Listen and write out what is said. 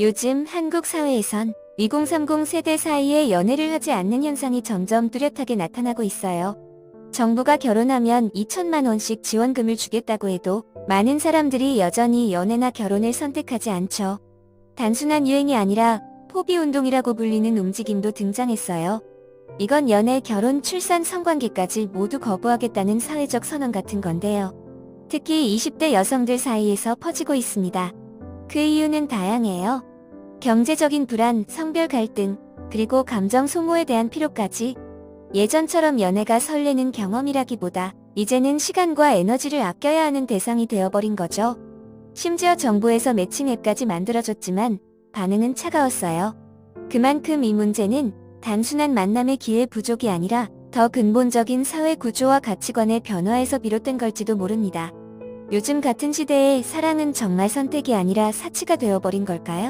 요즘 한국 사회에선 2030 세대 사이에 연애를 하지 않는 현상이 점점 뚜렷하게 나타나고 있어요. 정부가 결혼하면 2천만 원씩 지원금을 주겠다고 해도 많은 사람들이 여전히 연애나 결혼을 선택하지 않죠. 단순한 유행이 아니라 포비 운동이라고 불리는 움직임도 등장했어요. 이건 연애, 결혼, 출산, 성관계까지 모두 거부하겠다는 사회적 선언 같은 건데요. 특히 20대 여성들 사이에서 퍼지고 있습니다. 그 이유는 다양해요. 경제적인 불안, 성별 갈등, 그리고 감정 소모에 대한 피로까지 예전처럼 연애가 설레는 경험이라기보다 이제는 시간과 에너지를 아껴야 하는 대상이 되어버린 거죠. 심지어 정부에서 매칭 앱까지 만들어줬지만 반응은 차가웠어요. 그만큼 이 문제는 단순한 만남의 기회 부족이 아니라 더 근본적인 사회 구조와 가치관의 변화에서 비롯된 걸지도 모릅니다. 요즘 같은 시대에 사랑은 정말 선택이 아니라 사치가 되어버린 걸까요?